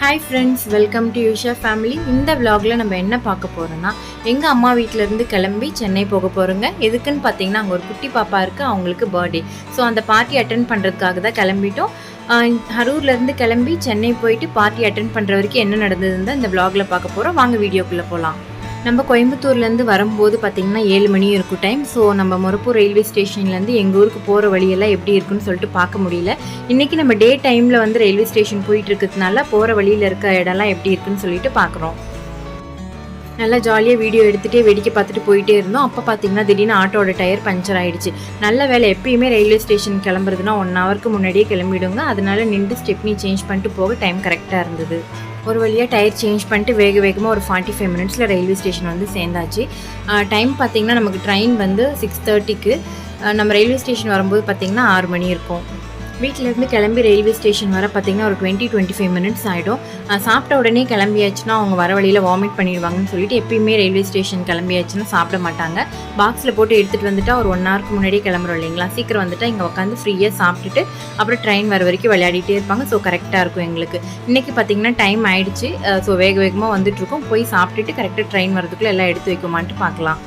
Hi friends welcome to Yusha family இந்த vlogல நம்ம என்ன பார்க்க போகிறோன்னா எங்கள் அம்மா வீட்டிலேருந்து கிளம்பி சென்னை போக போகிறோங்க எதுக்குன்னு பார்த்தீங்கன்னா அங்கே ஒரு குட்டி பாப்பா இருக்குது அவங்களுக்கு பர்த்டே ஸோ அந்த பார்ட்டி அட்டன் பண்ணுறதுக்காக தான் கிளம்பிட்டோம். அரூர்லேருந்து கிளம்பி சென்னை போயிட்டு பார்ட்டி அட்டன் பண்ணுற வரைக்கும் என்ன நடந்ததுன்னு தான் இந்த vlogல பார்க்க போகிறோம் வாங்க வீடியோக்குள்ளே போகலாம் நம்ம கோயம்புத்தூர்லேருந்து வரும்போது பார்த்திங்கன்னா ஏழு மணியும் இருக்கும் டைம் ஸோ நம்ம முறப்பூர் ரயில்வே ஸ்டேஷன்லேருந்து எங்கள் ஊருக்கு போகிற வழியெல்லாம் எப்படி இருக்குன்னு சொல்லிட்டு பார்க்க முடியல. இன்றைக்கி நம்ம டே டைமில் வந்து ரயில்வே ஸ்டேஷன் போயிட்டு இருக்கிறதுனால போகிற வழியில் இருக்க இடம்லாம் எப்படி இருக்குன்னு சொல்லிட்டு பார்க்குறோம். நல்லா ஜாலியாக வீடியோ எடுத்துகிட்டே வேடிக்கை பார்த்துட்டு போயிட்டே இருந்தோம். அப்போ பார்த்தீங்கன்னா திடீர்னு ஆட்டோட டயர் பஞ்சர் ஆகிடுச்சு நல்ல வேலை எப்பயுமே ரயில்வே ஸ்டேஷன் கிளம்புறதுனா ஒன் ஹவருக்கு முன்னாடியே கிளம்பிடுங்க. அதனால நின்று ஸ்டெப்னி சேஞ்ச் பண்ணிட்டு போக டைம் கரெக்டாக இருந்தது. ஒரு வழியாக டயர் சேஞ்ச் பண்ணிட்டு வேக வேகமாக ஒரு ஃபார்ட்டி ஃபைவ் மினிட்ஸில் ரயில்வே ஸ்டேஷன் வந்து சேர்ந்தாச்சு. டைம் பார்த்தீங்கன்னா நமக்கு ட்ரெயின் வந்து சிக்ஸ் தேர்ட்டிக்கு நம்ம ரயில்வே ஸ்டேஷன் வரும்போது பார்த்திங்கன்னா ஆறு மணி இருக்கும். வீட்டிலேருந்து கிளம்பி ரயில்வே ஸ்டேஷன் வர பார்த்தீங்கன்னா ஒரு டுவெண்ட்டி டுவெண்ட்டி ஃபைவ் மினிட்ஸ் ஆகிடும் சாப்பிட்ட உடனே கிளம்பியாச்சுன்னா அவங்க வர வழியில் வாமிட் பண்ணிடுவாங்கன்னு சொல்லிட்டு எப்பயுமே ரயில்வே ஸ்டேஷன் கிளம்பியாச்சுன்னா சாப்பிட மாட்டாங்க. பாக்ஸில் போட்டு எடுத்துகிட்டு வந்துட்டால் ஒரு ஒன் ஹவருக்கு முன்னாடியே கிளம்புறோம் இல்லைங்களா? சீக்கிரம் வந்துட்டால் இங்கே உட்காந்து ஃப்ரீயாக சாப்பிட்டுட்டு அப்புறம் ட்ரெயின் வர வரைக்கும் விளையாடிட்டே இருப்பாங்க. ஸோ கரெக்டாக இருக்கும் எங்களுக்கு. இன்றைக்கி பார்த்தீங்கன்னா டைம் ஆயிடுச்சு. ஸோ வேக வேகமாக வந்துட்டுருக்கோம் போய் சாப்பிட்டுட்டு கரெக்டாக ட்ரெயின் வரதுக்குள்ளே எல்லாம் எடுத்து வைக்குமான்ட்டு பார்க்கலாம்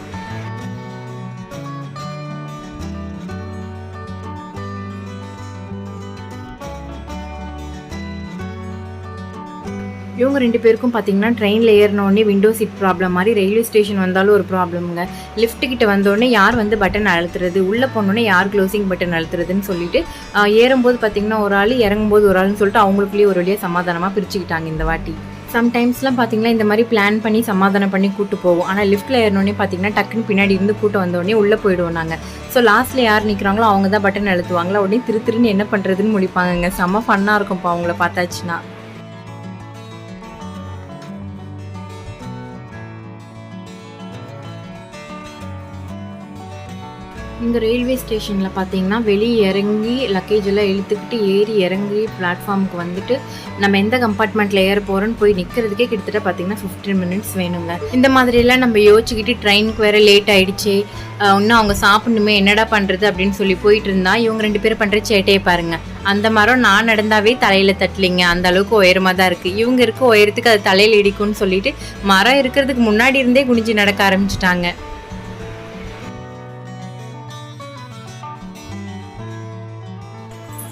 இவங்க ரெண்டு பேருக்கும் பார்த்தீங்கன்னா ட்ரெயினில் ஏறினோடனே விண்டோ சீட் ப்ராப்ளம் மாதிரி ரயில்வே ஸ்டேஷன் வந்தாலும் ஒரு ப்ராப்ளம்ங்க லிஃப்ட் கிட்ட வந்தோடனே யார் வந்து பட்டன் அழுத்துறது? உள்ளே போனோடனே யார் க்ளோசிங் பட்டன் அழுத்துறதுன்னு சொல்லிட்டு ஏறும்போது பார்த்தீங்கன்னா ஒரு ஆள் இறங்கும்போது ஒரு ஆள்னு சொல்லிட்டு அவங்களுக்குள்ளேயே ஒரு வழியாக சமாதானமாக பிரிச்சுக்கிட்டாங்க இந்த வாட்டி. சம்டைம்ஸ்லாம் பார்த்தீங்கன்னா இந்த மாதிரி பிளான் பண்ணி சமாதானம் பண்ணி கூட்டு போவோம். ஆனால் லிஃப்ட்டில் ஏறினோடனே பார்த்தீங்கன்னா டக்குன்னு பின்னாடி இருந்து கூட்டம் வந்தோடனே உள்ளே போயிடுவோம் நாங்கள் ஸோ லாஸ்ட்டில் யார் நிற்கிறாங்களோ அவங்க தான் பட்டன் அழுத்துவாங்களா? உடனே திரு திருன்னு என்ன பண்ணுறதுன்னு முடிப்பாங்கங்க. செம்ம ஃபன்னாக இருக்கும்ப்பா அவங்கள பார்த்தாச்சுன்னா. இந்த ரயில்வே ஸ்டேஷனில் பார்த்தீங்கன்னா வெளியே இறங்கி லக்கேஜ் எல்லாம் இழுத்துக்கிட்டு ஏறி இறங்கி பிளாட்ஃபார்முக்கு வந்துட்டு நம்ம எந்த கம்பார்ட்மெண்ட்டில் ஏற போகிறோன்னு போய் நிற்கிறதுக்கே கிட்டத்தட்ட பார்த்தீங்கன்னா ஃபிஃப்டீன் மினிட்ஸ் வேணுங்க. இந்த மாதிரிலாம் நம்ம யோசிச்சுக்கிட்டு ட்ரெயினுக்கு வேறு லேட் ஆகிடுச்சு இன்னும் அவங்க சாப்பிடணுமே என்னடா பண்ணுறது அப்படின்னு சொல்லி போயிட்டு இருந்தா இவங்க ரெண்டு பேரும் பண்ணுற சேட்டையை பாருங்கள் அந்த மரம் நான் நடந்தாவே தலையில் தட்டலிங்க. அந்த அளவுக்கு உயரமாக தான் இருக்குது இவங்க இருக்க உயரத்துக்கு அது தலையில் இடிக்கும்னு சொல்லிட்டு மரம் இருக்கிறதுக்கு முன்னாடி இருந்தே குனிஞ்சு நடக்க ஆரம்பிச்சிட்டாங்க.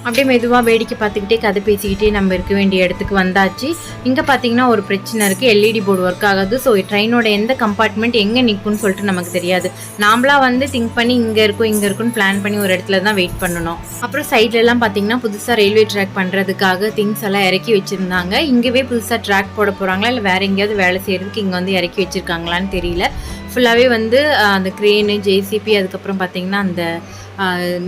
அப்படியே மெதுவாக வேடிக்கை பார்த்துக்கிட்டே கதை பேசிக்கிட்டே நம்ம இருக்க வேண்டிய இடத்துக்கு வந்தாச்சு. இங்கே பார்த்தீங்கன்னா ஒரு பிரச்சனை இருக்குது எல்இடி போர்டு ஒர்க் ஆகாது. ஸோ ட்ரெயினோட எந்த கம்பார்ட்மெண்ட் எங்கே நிற்கும்னு சொல்லிட்டு நமக்கு தெரியாது. நாமளா வந்து திங்க் பண்ணி இங்கே இருக்கும் இங்கே இருக்கும்னு பிளான் பண்ணி ஒரு இடத்துல தான் வெயிட் பண்ணணும். அப்புறம் சைட்லலாம் பார்த்தீங்கன்னா புதுசாக ரயில்வே ட்ராக் பண்ணுறதுக்காக திங்ஸ் எல்லாம் இறக்கி வச்சுருந்தாங்க. இங்கேவே புதுசாக ட்ராக் போட போகிறாங்களா இல்லை வேறு எங்கேயாவது வேலை செய்கிறதுக்கு இங்கே வந்து இறக்கி வச்சுருக்காங்களான்னு தெரியல. ஃபுல்லாகவே வந்து அந்த க்ரேனு ஜேசிபி அதுக்கப்புறம் பார்த்தீங்கன்னா அந்த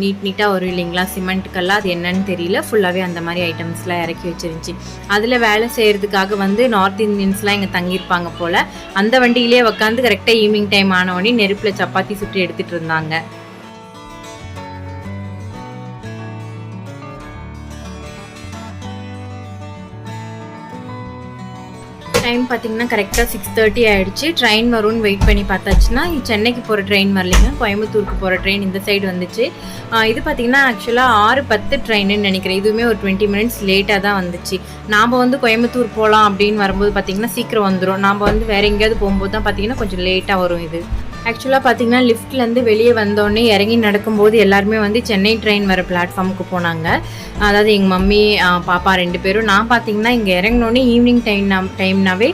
நீட் நீட்டாக வரும் இல்லைங்களா? சிமெண்ட்டுக்கெல்லாம் அது என்னன்னு தெரியல. ஃபுல்லாகவே அந்த மாதிரி ஐட்டம்ஸ்லாம் இறக்கி வச்சிருந்துச்சு. அதில் வேலை செய்கிறதுக்காக வந்து நார்த் இந்தியன்ஸ்லாம் இங்கே தங்கியிருப்பாங்க போல். அந்த வண்டியிலே உட்காந்து கரெக்டாக ஈவினிங் டைம் ஆனவொடனே நெருப்பில் சப்பாத்தி சுட்டு எடுத்துகிட்டு இருந்தாங்க. டைம் பார்த்தீங்கன்னா கரெக்டாக சிக்ஸ் தேர்ட்டி ஆகிடுச்சு ட்ரெயின் வரும்னு வெயிட் பண்ணி பார்த்தாச்சுன்னா சென்னைக்கு போகிற ட்ரெயின் வரலைங்க. கோயம்புத்தூருக்கு போகிற ட்ரெயின் இந்த சைடு வந்துச்சு. இது பார்த்தீங்கன்னா ஆக்சுவலாக ஆறு பத்து ட்ரெயின்னு நினைக்கிறேன். இதுவுமே ஒரு டுவெண்ட்டி மினிட்ஸ் லேட்டாக தான் வந்துச்சு. நாம் வந்து கோயம்புத்தூர் போகலாம் அப்படின்னு வரும்போது பார்த்தீங்கன்னா சீக்கிரம் வந்துடும் நாம் வந்து வேறு எங்கேயாவது போகும்போது தான் பார்த்தீங்கன்னா கொஞ்சம் லேட்டாக வரும் இது. ஆக்சுவலாக பார்த்தீங்கன்னா லிஃப்ட்லேருந்து வெளியே வந்தோடனே இறங்கி நடக்கும்போது எல்லாருமே வந்து சென்னை ட்ரெயின் வர பிளாட்ஃபார்முக்கு போனாங்க. அதாவது எங்கள் மம்மி பாப்பா ரெண்டு பேரும். நான் பார்த்தீங்கன்னா இங்கே இறங்கினோடனே ஈவினிங் டைம் டைம்னாவே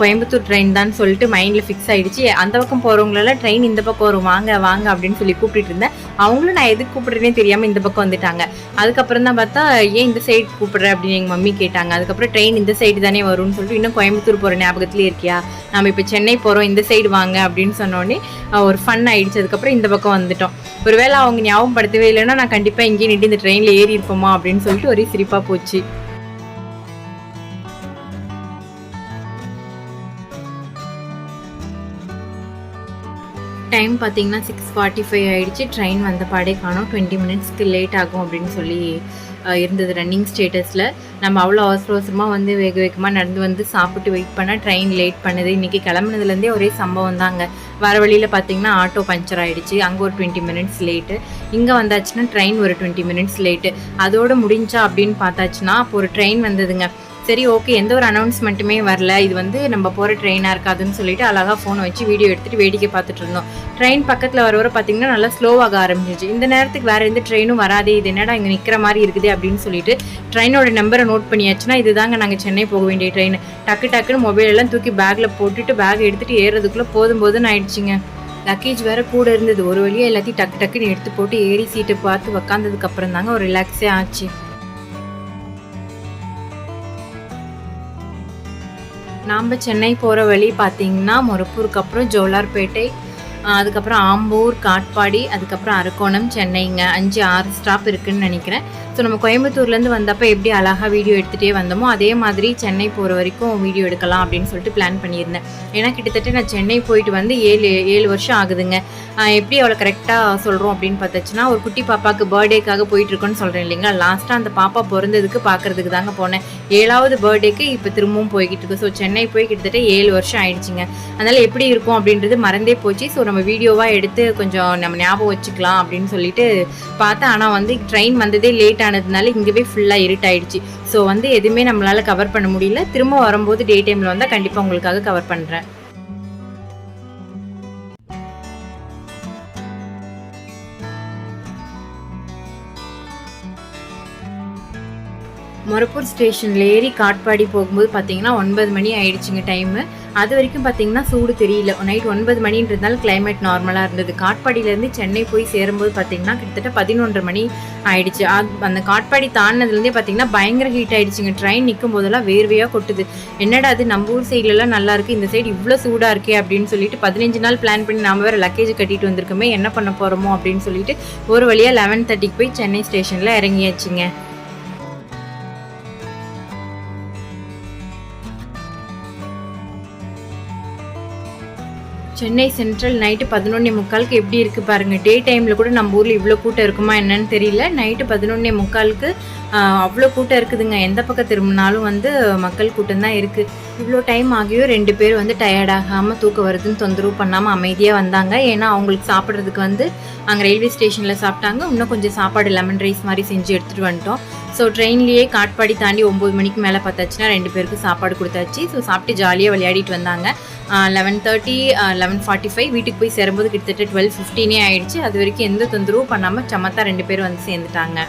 கோயம்புத்தூர் ட்ரெயின் தான் சொல்லிட்டு மைண்டில் ஃபிக்ஸ் ஆகிடுச்சு அந்த பக்கம் போகிறவங்களெல்லாம் ட்ரெயின் இந்த பக்கம் வரும். வாங்க வாங்க அப்படின்னு சொல்லி கூப்பிட்டுட்டு இருந்தேன். அவங்களும் நான் எதுக்கு கூப்பிட்றேனே தெரியாமல் இந்த பக்கம் வந்துட்டாங்க. அதுக்கப்புறம் தான் பார்த்தா ஏன் இந்த சைடு கூப்பிடுற? அப்படின்னு எங்கள் மம்மி கேட்டாங்க. அதுக்கப்புறம் ட்ரெயின் இந்த சைடு தானே வரும்னு சொல்லிட்டு இன்னும் கோயம்புத்தூர் போகிற ஞாபகத்துலேயே இருக்கியா? நம்ம இப்போ சென்னை போகிறோம் இந்த சைடு வாங்க அப்படின்னு சொன்னோடனே ஒரு ஃபன் ஆயிடுச்சு. அதுக்கப்புறம் இந்த பக்கம் வந்துட்டோம். ஒருவேளை அவங்க ஞாபகப்படுத்தவே இல்லைன்னா நான் கண்டிப்பாக இங்கேயே நின்று இந்த ட்ரெயினில் ஏறி இருப்போமா அப்படின்னு சொல்லிட்டு ஒரே சிரிப்பாக போச்சு. டைம் பார்த்தீங்கன்னா சிக்ஸ் ஃபார்ட்டி ஃபைவ் ஆகிடுச்சு ட்ரெயின் வந்த பாடே காணும். டுவெண்ட்டி மினிட்ஸ்க்கு லேட் ஆகும் அப்படின்னு சொல்லி இருந்தது ரன்னிங் ஸ்டேட்டஸில் நம்ம அவ்வளோ அவசர அவசரமாக வந்து வேக வேகமாக நடந்து வந்து சாப்பிட்டு வெயிட் பண்ணால் ட்ரெயின் லேட் பண்ணுது. இன்றைக்கி கிளம்புனதுலேருந்தே ஒரே சம்பவம் தாங்க. வர வழியில் பார்த்தீங்கன்னா ஆட்டோ பஞ்சர் ஆகிடுச்சு அங்கே ஒரு டுவெண்ட்டி மினிட்ஸ் லேட்டு இங்கே வந்தாச்சுன்னா ட்ரெயின் ஒரு டுவெண்ட்டி மினிட்ஸ் லேட்டு அதோடு முடிஞ்சா அப்படின்னு பார்த்தாச்சுன்னா அப்போ ஒரு ட்ரெயின் வந்ததுங்க. சரி ஓகே எந்த ஒரு அனௌன்ஸ்மெண்ட்டுமே வரல. இது வந்து நம்ம போகிற ட்ரெயினாக இருக்காதுன்னு சொல்லிட்டு அழகாக ஃபோனை வச்சு வீடியோ எடுத்துகிட்டு வேடிக்கை பார்த்துட்டு இருந்தோம். ட்ரெயின் பக்கத்தில் வர வர பார்த்தீங்கன்னா நல்லா ஸ்லோவாக ஆரம்பிச்சிச்சு. இந்த நேரத்துக்கு வேறு எந்த ட்ரெயினும் வராதே இது என்னடா இங்கே நிற்கிற மாதிரி இருக்குது அப்படின்னு சொல்லிட்டு ட்ரெயினோட நம்பரை நோட் பண்ணியாச்சுன்னா இதுதாங்க நாங்கள் சென்னை போக வேண்டிய ட்ரெயின் டக்கு டக்குன்னு மொபைல் எல்லாம் தூக்கி பேக்கில் போட்டுட்டு பேக் எடுத்துகிட்டு ஏறுறதுக்குள்ளே போதும் போதுன்னு ஆயிடுச்சுங்க. லக்கேஜ் வேறு கூட இருந்தது. ஒரு வழியாக எல்லாத்தையும் டக்கு டக்குன்னு எடுத்து போட்டு ஏறி சீட்டை பார்த்து உக்காந்ததுக்கப்புறம் தாங்க ஒரு ரிலாக்ஸே ஆச்சு. நாம் சென்னை போகிற வழி பார்த்தீங்கன்னா மொரப்பூருக்கு அப்புறம் ஜோலார்பேட்டை அதுக்கப்புறம் ஆம்பூர் காட்பாடி அதுக்கப்புறம் அரக்கோணம் சென்னைங்க. அஞ்சு ஆறு ஸ்டாப் இருக்குன்னு நினைக்கிறேன். ஸோ நம்ம கோயம்புத்தூர்லேருந்து வந்தப்போ எப்படி அழகாக வீடியோ எடுத்துகிட்டே வந்தோமோ அதே மாதிரி சென்னை போகிற வரைக்கும் வீடியோ எடுக்கலாம் அப்படின்னு சொல்லிட்டு பிளான் பண்ணியிருந்தேன். ஏன்னா கிட்டத்தட்ட நான் சென்னை போயிட்டு வந்து ஏழு ஏழு வருஷம் ஆகுதுங்க. எப்படி அவளை கரெக்டாக சொல்கிறோம் அப்படின்னு பார்த்தாச்சுன்னா ஒரு குட்டி பாப்பாவுக்கு பர்த்டேக்காக போயிட்டுருக்கோன்னு சொல்கிறேன் இல்லைங்களா? லாஸ்ட்டாக அந்த பாப்பா பிறந்ததுக்கு பார்க்குறதுக்கு தாங்க போனேன். ஏழாவது பர்த்டேக்கு இப்போ திரும்பவும் போய்கிட்டு இருக்கு. ஸோ சென்னை போய் கிட்டத்தட்ட ஏழு வருஷம் ஆயிடுச்சுங்க. அதனால் எப்படி இருக்கும் அப்படின்றது மறந்தே போச்சு. ஸோ நம்ம வீடியோவாக எடுத்து கொஞ்சம் நம்ம ஞாபகம் வச்சுக்கலாம் அப்படின்னு சொல்லிட்டு பார்த்தேன். ஆனால் வந்து ட்ரெயின் வந்ததே லேட் ஆனதுனால இங்கேவே ஃபுல்லாக இருட்டாயிடுச்சு. ஸோ வந்து எதுவுமே நம்மளால் கவர் பண்ண முடியல. திரும்ப வரும்போது டே டைமில் வந்தால் கண்டிப்பாக உங்களுக்காக கவர் பண்ணுறேன் மொரப்பூர் ஸ்டேஷனில் ஏறி காட்பாடி போகும்போது பார்த்தீங்கன்னா ஒன்பது மணி ஆயிடுச்சுங்க டைமு அது வரைக்கும் பார்த்தீங்கன்னா சூடு தெரியல. நைட் ஒன்பது மணின்றதுனால கிளைமேட் நார்மலாக இருந்தது. காட்பாடியிலேருந்து சென்னை போய் சேரும்போது பார்த்தீங்கன்னா கிட்டத்தட்ட பதினொன்றரை மணி ஆயிடுச்சு. அந்த காட்பாடி தாண்டினதுலேருந்தே பார்த்தீங்கன்னா பயங்கர ஹீட் ஆயிடுச்சுங்க. ட்ரெயின் நிற்கும் போதெல்லாம் வேர்வையாக கொட்டுது. என்னடா அது நம்ம ஊர் சைட்லலாம் நல்லா இருக்குது இந்த சைடு இவ்வளோ சூடாக இருக்கே அப்படின்னு சொல்லிட்டு பதினஞ்சு நாள் பிளான் பண்ணி நாம வேறு லக்கேஜ் கட்டிட்டு வந்திருக்கோமே என்ன பண்ண போகிறோமோ அப்படின்னு சொல்லிட்டு ஒரு வழியாக லெவன் தேர்ட்டிக்கு போய் சென்னை ஸ்டேஷனில் இறங்கியாச்சுங்க. சென்னை சென்ட்ரல் நைட்டு பதினொன்னே முக்காலுக்கு எப்படி இருக்குது பாருங்கள் டே டைமில் கூட நம்ம ஊரில் இவ்வளோ கூட்டம் இருக்குமா என்னன்னு தெரியல. நைட்டு பதினொன்னே முக்காலுக்கு அவ்வளோ கூட்டம் இருக்குதுங்க. எந்த பக்கம் திரும்பினாலும் வந்து மக்கள் கூட்டம் தான் இருக்குது இவ்வளோ டைம் ஆகியோ ரெண்டு பேர் வந்து டயர்டாகாமல் தூக்கம் வருதுன்னு தொந்தரவு பண்ணாமல் அமைதியாக வந்தாங்க. ஏன்னா அவங்களுக்கு சாப்பிட்றதுக்கு வந்து அங்கே ரயில்வே ஸ்டேஷனில் சாப்பிட்டாங்க. இன்னும் கொஞ்சம் சாப்பாடு லெமன் ரைஸ் மாதிரி செஞ்சு எடுத்துகிட்டு வந்துட்டோம். ஸோ ட்ரெயின்லேயே காட்பாடி தாண்டி ஒம்பது மணிக்கு மேலே பார்த்தாச்சுன்னா ரெண்டு பேருக்கு சாப்பாடு கொடுத்தாச்சு. ஸோ சாப்பிட்டு ஜாலியாக விளையாடிட்டு வந்தாங்க. Eleven thirty eleven forty five வீட்டுக்கு போய் சேரும்போது கிட்டத்தட்ட டுவெல் ஃபிஃப்டீனே ஆயிடுச்சு. அது வரைக்கும் எந்த தொந்தரவும் பண்ணாமல் சமத்தா ரெண்டு பேரும் வந்து சேர்ந்துட்டாங்க.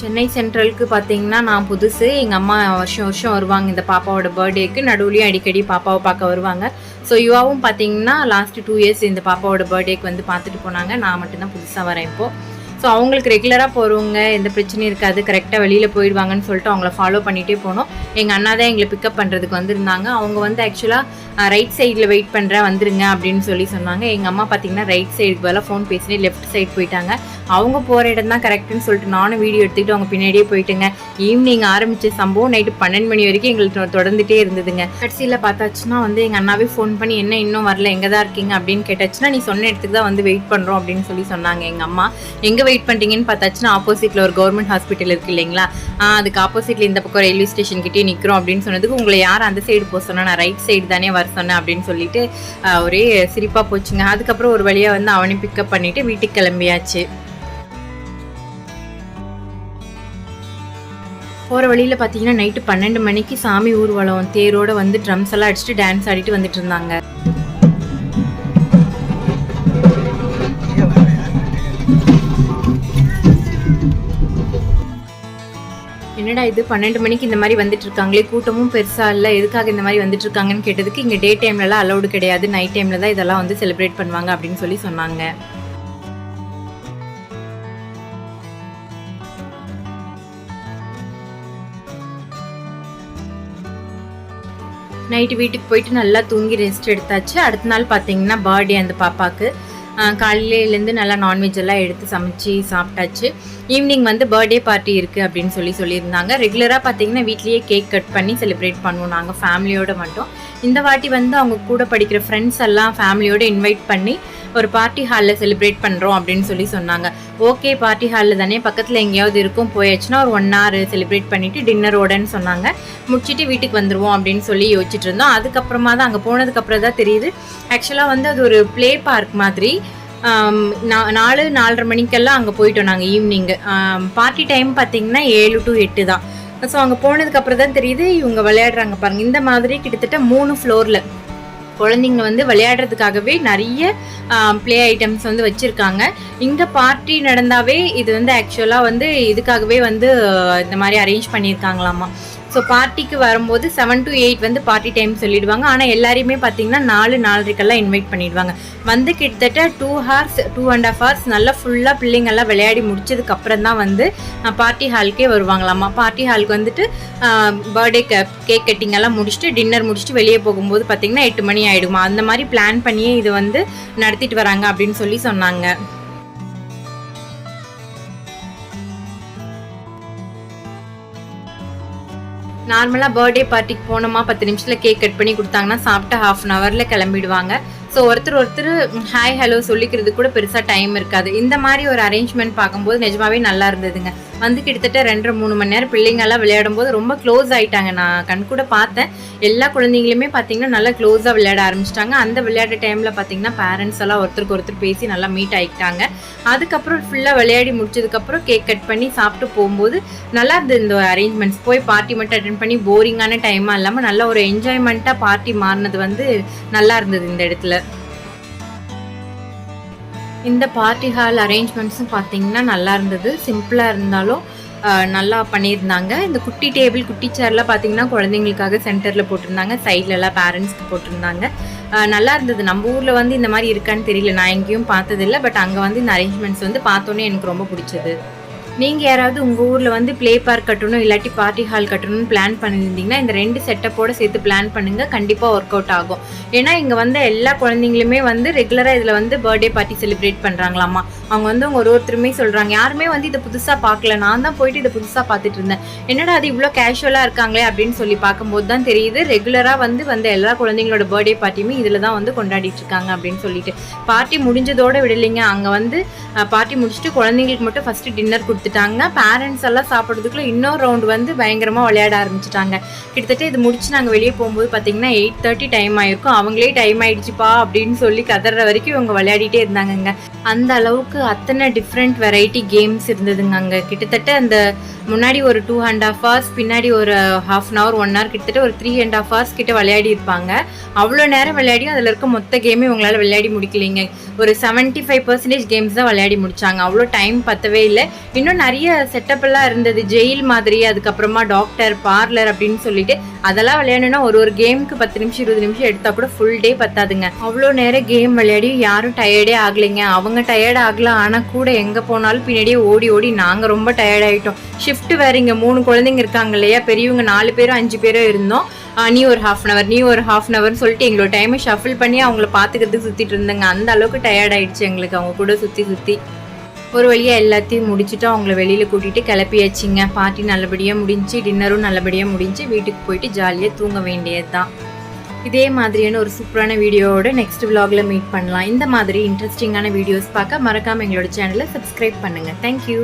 சென்னை சென்ட்ரலுக்கு பார்த்தீங்கன்னா நான் புதுசு. எங்கள் அம்மா வருஷம் வருஷம் வருவாங்க. இந்த பாப்பாவோட பர்த்டேக்கு நடுவுலையும் அடிக்கடி பாப்பாவை பார்க்க வருவாங்க. ஸோ யுவாவும் பார்த்தீங்கன்னா லாஸ்ட் டூ இயர்ஸ் இந்த பாப்பாவோட பர்த்டேக்கு வந்து பார்த்துட்டு போனாங்க. நான் மட்டும்தான் புதுசாக வரேன் இப்போது ஸோ அவங்களுக்கு ரெகுலராக போகிறவங்க எந்த பிரச்சனையும் இருக்காது. கரெக்டாக வெளியில் போயிடுவாங்கன்னு சொல்லிட்டு அவங்கள ஃபாலோ பண்ணிகிட்டே போனோம். எங்கள் அண்ணா தான் எங்களை பிக்கப் பண்ணுறதுக்கு வந்திருந்தாங்க. அவங்க வந்து ஆக்சுவலாக ரைட் சைடில் வெயிட் பண்ணுறேன் வந்துருங்க அப்படின்னு சொல்லி சொன்னாங்க. எங்கள் அம்மா பார்த்தீங்கன்னா ரைட் சைடுக்கு பதிலாக ஃபோன் பேசினே லெஃப்ட் சைடு போயிட்டாங்க. அவங்க போகிற இடம் தான் கரெக்டுன்னு சொல்லிட்டு நானும் வீடியோ எடுத்துக்கிட்டு அவங்க பின்னாடியே போயிட்டுங்க. ஈவினிங் ஆரம்பித்த சம்பவம் நைட்டு பன்னெண்டு மணி வரைக்கும் எங்களுக்கு தொடர்ந்துகிட்டே தொடர்ந்துட்டே இருந்ததுங்க. கடைசியில் பார்த்தாச்சுன்னா வந்து எங்கள் அண்ணாவே ஃபோன் பண்ணி என்ன இன்னும் வரல? எங்கே தான் இருக்கீங்க? அப்படின்னு கேட்டாச்சுன்னா நீ சொன்ன இடத்துக்கு தான் வந்து வெயிட் பண்ணுறோம் அப்படின்னு சொல்லி சொன்னாங்க எங்கள் அம்மா. எங்கே வெயிட் பண்ணுறீங்கன்னு பார்த்தாச்சுன்னா ஆப்போசிட்டில் ஒரு கவர்மெண்ட் ஹாஸ்பிட்டல் இருக்கு இல்லைங்களா? அதுக்கு ஆப்போசிட்டில் இந்த பக்கம் ரயில்வே ஸ்டேஷன் கிட்டே நிற்கிறோம் அப்படின்னு சொன்னதுக்கு உங்களை யார் அந்த சைடு போக சொன்னால் நான் ரைட் சைடு தானே வர பர்சன் அப்படின்னு சொல்லிட்டு ஒரே சிரிப்பாக போச்சுங்க. அதுக்கப்புறம் ஒரு வழியாக வந்து அவனையும் பிக்கப் பண்ணிட்டு வீட்டுக்கு கிளம்பியாச்சு. போகிற வழியில் பார்த்தீங்கன்னா நைட்டு பன்னெண்டு மணிக்கு சாமி ஊர்வலம் தேரோட வந்து ட்ரம்ஸ் எல்லாம் அடிச்சுட்டு டான்ஸ் ஆடிட்டு வந்துட்டு இருந்தாங்க. என்னடா இது? பன்னெண்டு மணிக்கு இந்த மாதிரி வந்துட்டு இருக்காங்களே கூட்டமும் பெருசா இல்லை எதுக்காக இந்த மாதிரி வந்துட்டு இருக்காங்கன்னு கேட்டதுக்கு இங்கே டே டைம்லலாம் அலௌடு கிடையாது நைட் டைமில் தான் இதெல்லாம் வந்து செலிப்ரேட் பண்ணுவாங்க அப்படின்னு சொல்லி சொன்னாங்க. நைட்டு வீட்டுக்கு போயிட்டு நல்லா தூங்கி ரெஸ்ட் எடுத்தாச்சு. அடுத்த நாள் பார்த்தீங்கன்னா பர்த்டே அந்த பாப்பாவுக்கு காலையிலேருந்து நல்லா நான்வெஜ் எல்லாம் எடுத்து சமைச்சு சாப்பிட்டாச்சு. ஈவினிங் வந்து பர்த்டே பார்ட்டி இருக்குது அப்படின்னு சொல்லி சொல்லியிருந்தாங்க. ரெகுலராக பார்த்தீங்கன்னா வீட்லேயே கேக் கட் பண்ணி செலிப்ரேட் பண்ணுவோம் நாங்கள் ஃபேமிலியோட மட்டும். இந்த வாட்டி வந்து அவங்க கூட படிக்கிற ஃப்ரெண்ட்ஸ் எல்லாம் ஃபேமிலியோடு இன்வைட் பண்ணி ஒரு பார்ட்டி ஹாலில் செலிப்ரேட் பண்ணுறோம் அப்படின்னு சொல்லி சொன்னாங்க. ஓகே பார்ட்டி ஹாலில் தானே பக்கத்தில் எங்கேயாவது இருக்கும் போயாச்சுன்னா ஒரு ஒன் ஹவர் செலிப்ரேட் பண்ணிவிட்டு டின்னரோடன்னு சொன்னாங்க. முடிச்சுட்டு வீட்டுக்கு வந்துடுவோம் அப்படின்னு சொல்லி யோசிச்சுட்டு இருந்தோம். அதுக்கப்புறமா தான் அங்கே போனதுக்கப்புறம் தான் தெரியுது. ஆக்சுவலாக வந்து அது ஒரு ப்ளே பார்க் மாதிரி. நாலு நாலரை மணிக்கெல்லாம் அங்கே போயிட்டோம் நாங்கள் ஈவினிங்கு பார்ட்டி டைம் பார்த்தீங்கன்னா ஏழு டு எட்டு தான். ஸோ அங்கே போனதுக்கப்புறம் தான் தெரியுது இவங்க விளையாடுறாங்க பாருங்க. இந்த மாதிரி கிட்டத்தட்ட மூணு ஃப்ளோரில் குழந்தைங்க வந்து விளையாடுறதுக்காகவே நிறைய ப்ளே ஐட்டம்ஸ் வந்து வச்சுருக்காங்க. இங்கே பார்ட்டி நடந்தாவே இது வந்து ஆக்சுவலாக வந்து இதுக்காகவே வந்து இந்த மாதிரி அரேஞ்ச் பண்ணியிருக்காங்களாமா. ஸோ பார்ட்டிக்கு வரும்போது செவன் டு எயிட் வந்து பார்ட்டி டைம் சொல்லிடுவாங்க. ஆனால் எல்லாரையுமே பார்த்தீங்கன்னா நாலு நாலரைக்கெல்லாம் இன்வைட் பண்ணிடுவாங்க. வந்து கிட்டத்தட்ட two hours two and half hours நல்லா ஃபுல்லாக பிள்ளைங்கள்லாம் விளையாடி முடிச்சதுக்கு அப்புறம் தான் வந்து பார்ட்டி ஹாலுக்கே வருவாங்களாமா. பார்ட்டி ஹாலுக்கு வந்துட்டு பர்த்டே கேக் கட்டிங் எல்லாம் முடிச்சுட்டு டின்னர் முடிச்சுட்டு வெளியே போகும்போது பார்த்தீங்கன்னா எட்டு மணி ஆகிடுமா அந்த மாதிரி பிளான் பண்ணியே இது வந்து நடத்திட்டு வராங்க அப்படின்னு சொல்லி சொன்னாங்க. நார்மலாக பர்த்டே பார்ட்டிக்கு போனோமா பத்து நிமிஷத்தில் கேக் கட் பண்ணி கொடுத்தாங்கன்னா சாப்பிட்டு ஹாஃப் அன் ஹவரில் கிளம்பிடுவாங்க. ஸோ ஒருத்தர் ஒருத்தர் ஹாய் ஹலோ சொல்லிக்கிறது கூட பெருசாக டைம் இருக்காது. இந்த மாதிரி ஒரு அரேஞ்ச்மெண்ட் பார்க்கும்போது நிஜமாவே நல்லா இருந்ததுங்க. வந்து கிட்டத்தட்ட ரெண்டரை மூணு மணி நேரம் பிள்ளைங்கெல்லாம் விளையாடும் போது ரொம்ப க்ளோஸ் ஆகிட்டாங்க நான் கண் கூட பார்த்தேன். எல்லா குழந்தைங்களுமே பார்த்தீங்கன்னா நல்லா க்ளோஸாக விளையாட ஆரம்பிச்சிட்டாங்க. அந்த விளையாட்டு டைமில் பார்த்தீங்கன்னா பேரண்ட்ஸ் எல்லாம் ஒருத்தருக்கு ஒருத்தர் பேசி நல்லா மீட் ஆகிட்டாங்க அதுக்கப்புறம் ஃபுல்லாக விளையாடி முடிச்சதுக்கப்புறம் கேக் கட் பண்ணி சாப்பிட்டு போகும்போது நல்லா இருந்தது இந்த அரேஞ்ச்மெண்ட்ஸ் போய் பார்ட்டி மட்டும் அட்டன் பண்ணி போரிங்கான டைமாக இல்லாமல் நல்ல ஒரு என்ஜாய்மெண்ட்டாக பார்ட்டி மாறினது வந்து நல்லா இருந்தது இந்த இடத்துல. இந்த பார்ட்டி ஹால் அரேஞ்ச்மெண்ட்ஸும் பார்த்தீங்கன்னா நல்லா இருந்தது. சிம்பிளாக இருந்தாலும் நல்லா பண்ணியிருந்தாங்க. இந்த குட்டி டேபிள் குட்டி சேர்லாம் பார்த்தீங்கன்னா குழந்தைங்களுக்காக சென்டரில் போட்டிருந்தாங்க. சைட்லலாம் பேரண்ட்ஸ்க்கு போட்டிருந்தாங்க. நல்லா இருந்தது. நம்ம ஊரில் வந்து இந்த மாதிரி இருக்கான்னு தெரியல. நான் எங்கேயும் பார்த்ததில்ல. பட் அங்கே வந்து இந்த அரேஞ்ச்மெண்ட்ஸ் வந்து பார்த்தோன்னே எனக்கு ரொம்ப பிடிச்சது. நீங்கள் யாராவது உங்கள் ஊரில் வந்து ப்ளே பார்க் கட்டணும் இல்லாட்டி பார்ட்டி ஹால் கட்டணும்னு பிளான் பண்ணியிருந்தீங்கன்னா இந்த ரெண்டு செட்டப்போடு சேர்த்து பிளான் பண்ணுங்கள் கண்டிப்பாக ஒர்க் அவுட் ஆகும். ஏன்னா இங்கே வந்து எல்லா குழந்தைங்களுமே வந்து ரெகுலராக இதில் வந்து பர்த்டே பார்ட்டி செலிப்ரேட் பண்ணுறாங்களாமா அவங்க வந்து அவங்க ஒரு ஒருத்தருமே சொல்கிறாங்க யாருமே வந்து இதை புதுசாக பார்க்கல. நான் தான் போயிட்டு இதை புதுசாக பார்த்துட்டு இருந்தேன். என்னடா அது இவ்வளோ கேஷுவலாக இருக்காங்களே அப்படின்னு சொல்லி பார்க்கும்போது தான் தெரியுது. ரெகுலராக வந்து வந்து எல்லா குழந்தைங்களோட பர்த்டே பார்ட்டியுமே இதில் தான் வந்து கொண்டாடிட்டு இருக்காங்க அப்படின்னு சொல்லிட்டு. பார்ட்டி முடிஞ்சதோட விடலைங்க. அங்கே வந்து பார்ட்டி முடிச்சுட்டு குழந்தைங்களுக்கு மட்டும் ஃபஸ்ட்டு டின்னர் கொடுத்துட்டாங்க. பேரண்ட்ஸ் எல்லாம் சாப்பிட்றதுக்குள்ள இன்னொரு ரவுண்ட் வந்து பயங்கரமாக விளையாட ஆரம்பிச்சிட்டாங்க. கிட்டத்தட்ட இது முடிச்சு நாங்கள் வெளியே போகும்போது பார்த்தீங்கன்னா எயிட் தேர்ட்டி டைம் ஆயிருக்கும். அவங்களே டைம் ஆயிடுச்சுப்பா அப்படின்னு சொல்லி கதற வரைக்கும் இவங்க விளையாடிட்டே இருந்தாங்கங்க. அந்த அளவுக்கு அத்தனை டிஃப்ரெண்ட் வெரைட்டி கேம்ஸ் இருந்ததுங்க அங்கே. கிட்டத்தட்ட அந்த முன்னாடி ஒரு டூ அண்ட் ஆஃப் ஹவர்ஸ் பின்னாடி ஒரு half an hour one hour கிட்டத்தட்ட ஒரு த்ரீ அண்ட் ஆஃப் ஹவர்ஸ் கிட்ட விளையாடி இருப்பாங்க. அவ்வளோ நேரம் விளையாடியும் அதில் இருக்க மொத்த கேமே உங்களால் விளையாடி முடிக்கலைங்க. ஒரு செவன்ட்டி ஃபைவ் பர்சன்டேஜ் கேம்ஸ் தான் விளையாடி முடிச்சாங்க. அவ்வளோ டைம் பத்தவே இல்லை. இன்னும் நிறைய செட்டப் எல்லாம் இருந்தது. ஜெயில் மாதிரி அதுக்கப்புறமா டாக்டர் பார்லர் அப்படின்னு சொல்லிட்டு அதெல்லாம் விளையாடணும்னா ஒரு ஒரு கேமுக்கு பத்து நிமிஷம் இருபது நிமிஷம் எடுத்தால் கூட ஃபுல் டே பத்தாதுங்க. அவ்வளோ நேரம் கேம் விளையாடி யாரும் டயர்டே ஆகலைங்க. அவங்க டயர்ட் இருக்கலாம். ஆனால் கூட எங்கே போனாலும் பின்னாடியே ஓடி ஓடி நாங்கள் ரொம்ப டயர்ட் ஆகிட்டோம் ஷிஃப்ட் வேறு இங்கே மூணு குழந்தைங்க இருக்காங்க இல்லையா? பெரியவங்க நாலு பேரும் அஞ்சு பேரும் இருந்தோம். நீ ஒரு ஹாஃப் அன் அவர் நீ ஒரு ஹாஃப் அன் அவர்னு சொல்லிட்டு எங்களோட டைமை ஷஃபில் பண்ணி அவங்கள பார்த்துக்கிறதுக்கு சுற்றிட்டு இருந்தாங்க. அந்த அளவுக்கு டயர்ட் ஆகிடுச்சு எங்களுக்கு அவங்க கூட சுற்றி சுற்றி ஒரு வழியாக எல்லாத்தையும் முடிச்சுட்டு அவங்கள வெளியில் கூட்டிகிட்டு கிளப்பியாச்சுங்க. பார்ட்டி நல்லபடியாக முடிஞ்சு டின்னரும் நல்லபடியாக முடிஞ்சு வீட்டுக்கு போயிட்டு ஜாலியாக தூங்க வேண்டியது தான் இதே மாதிரியான ஒரு சூப்பரான வீடியோவோட நெக்ஸ்ட் விலாகில் மீட் பண்ணலாம். இந்த மாதிரி இன்ட்ரெஸ்டிங்கான வீடியோஸ் பார்க்க மறக்காமல் எங்களோட சேனலை சப்ஸ்கிரைப் பண்ணுங்கள் தேங்க்யூ